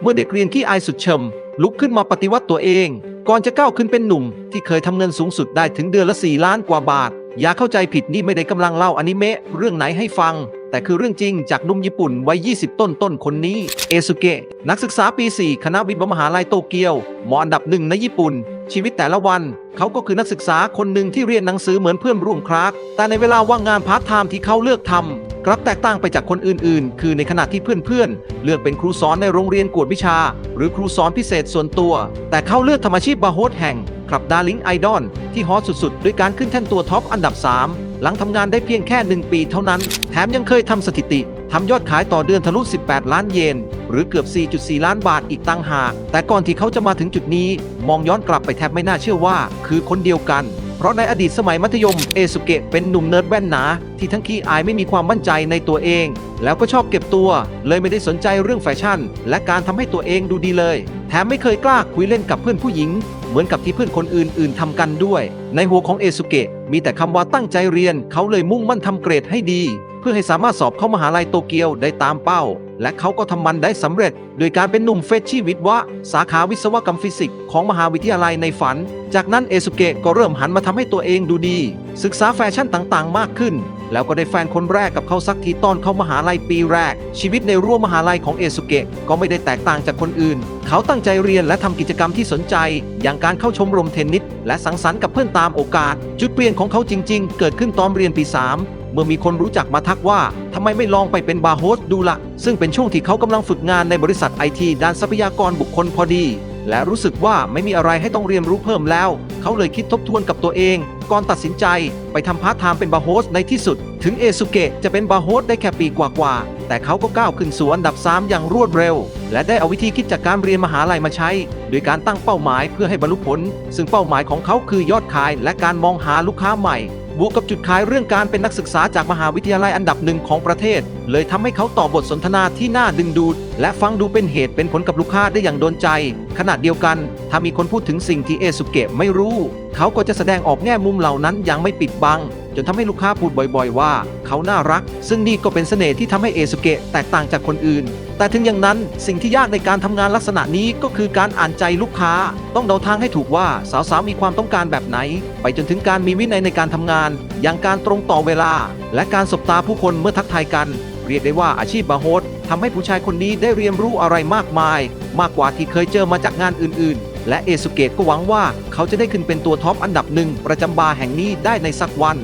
เมื่อเด็กเรียนขี้อายสุดเฉมลุกขึ้นมาปฏิวัติตัวเอง ก่อนจะก้าวขึ้นเป็นหนุ่ม ที่เคยทำเงินสูงสุดได้ถึงเดือนละ 4 ล้านกว่าบาท อย่าเข้าใจผิดนี่ไม่ได้กำลังเล่าอนิเมะเรื่องไหนให้ฟัง แต่คือเรื่องจริงจากหนุ่มญี่ปุ่นวัย 20 ต้นต้นคนนี้ เอซุเกะ นักศึกษาปี 4 คณะวิทย์มหาลัยโตเกียว หมออันดับหนึ่งในญี่ปุ่น ชีวิตแต่ละวัน เขาก็คือนักศึกษาคนหนึ่งที่เรียนหนังสือเหมือนเพื่อนร่วมคลาสแต่ในเวลาว่างงานพาร์ทไทม์ที่เขาเลือกทำ กลับแตกต่างไปจากคนอื่นๆ คือในขณะที่เพื่อนๆ เลือกเป็นครูสอนในโรงเรียนกวดวิชา หรือครูสอนพิเศษส่วนตัว แต่เขาเลือกทำอาชีพบาร์โฮสแห่งคลับดาร์ลิงไอดอลที่ฮอตสุดๆ ด้วยการขึ้นแท่นตัวท็อปอันดับ 3 หลังทำงานได้เพียงแค่ 1 ปีเท่านั้น แถมยังเคยทำสถิติทำยอดขายต่อเดือนทะลุ 18 ล้านเยน หรือเกือบ 4.4 ล้านบาทอีกตั้งหาก แต่ก่อนที่เขาจะมาถึงจุดนี้ มองย้อนกลับไปแทบไม่น่าเชื่อว่า คือคนเดียวกัน เพราะในอดีตสมัยมัธยมเอสุเกะเป็นหนุ่มเนิร์ดแว่นหนา ที่ทั้งขี้อายไม่มีความมั่นใจในตัวเอง แล้วก็ชอบเก็บตัว เลยไม่ได้สนใจเรื่องแฟชั่น และการทำให้ตัวเองดูดีเลย แถมไม่เคยกล้าคุยเล่นกับเพื่อนผู้หญิง เหมือนกับที่เพื่อนคนอื่น ๆทำกันด้วย ในหัวของเอสุเกะมีแต่คำว่าตั้งใจเรียนเขาเลยมุ่งมั่นทำเกรดให้ดี เพื่อให้สามารถสอบเข้ามหาลัยโตเกียวได้ตามเป้า และเขาก็ทำมันได้สำเร็จ โดยการเป็นหนุ่มเฟชชี่วิทวะ สาขาวิศวกรรมฟิสิกส์ของมหาวิทยาลัยในฝัน จากนั้นเอสุเกะก็เริ่มหันมาทำให้ตัวเองดูดี ศึกษาแฟชั่นต่างๆ มากขึ้น แล้วก็ได้แฟนคนแรกกับเขาสักทีตอนเข้ามหาลัยปีแรก ชีวิตในรั้วมหาลัยของเอสุเกะก็ไม่ได้แตกต่างจากคนอื่น เขาตั้งใจเรียนและทำกิจกรรมที่สนใจ อย่างการเข้าชมรมเทนนิสและสังสรรค์กับเพื่อนตามโอกาส จุดเปลี่ยนของเขาจริง ๆ เกิดขึ้นตอนเรียนปี 3 มื่อมีคนรู้จักมาทักว่าทำไมไม่ลองไปเป็นบาร์โฮสดูละซึ่งเป็นช่วงที่เขากำลังฝึกงานในบริษัทไอทีด้านทรัพยากรบุคคลพอดี และรู้สึกว่าไม่มีอะไรให้ต้องเรียนรู้เพิ่มแล้ว เขาเลยคิดทบทวนกับตัวเอง ก่อนตัดสินใจไปทำพาร์ทไทม์เป็นบาร์โฮสในที่สุด ถึงเอซุเกะจะเป็นบาร์โฮสได้แค่ปีกว่าๆแต่เขาก็ก้าวขึ้นสู่อันดับ 3 อย่างรวดเร็ว และได้เอาวิธีคิดจากการเรียนมหาลัยมาใช้ โดยการตั้งเป้าหมายเพื่อให้บรรลุผล ซึ่งเป้าหมายของเขาคือยอดขายและการมองหาลูกค้าใหม่ บวกกับจุดขายเรื่องการเป็นนักศึกษาจากมหาวิทยาลัยอันดับหนึ่งของประเทศ เลยทำให้เขาตอบบทสนทนาที่น่าดึงดูด และฟังดูเป็นเหตุเป็นผลกับลูกค้าได้อย่างโดนใจขณะเดียวกัน ถ้ามีคนพูดถึงสิ่งที่เอสุเกะไม่รู้ เขาก็จะแสดงออกแง่มุมเหล่านั้นอย่างไม่ปิดบัง จนทำให้ลูกค้าพูดบ่อยๆ ว่า เขาน่ารัก ซึ่งนี่ก็เป็นเสน่ห์ที่ทำให้เอสุเกะแตกต่างจากคนอื่น แต่ถึงอย่างนั้นสิ่งที่ยากในการทำงานลักษณะนี้ก็คือการอ่านใจลูกค้า ต้องเดาทางให้ถูกว่าสาวๆมีความต้องการแบบไหน ไปจนถึงการมีวินัยในการทำงาน อย่างการตรงต่อเวลา และการสบตาผู้คนเมื่อทักทายกัน เรียกได้ว่าอาชีพบาโฮสทำให้ผู้ชายคนนี้ได้เรียนรู้อะไรมากมาย มากกว่าที่เคยเจอมาจากงานอื่นๆ และเอสุเกตก็หวังว่าเขาจะได้ขึ้นเป็นตัวท็อปอันดับหนึ่งประจำบาร์แห่งนี้ได้ในสักวัน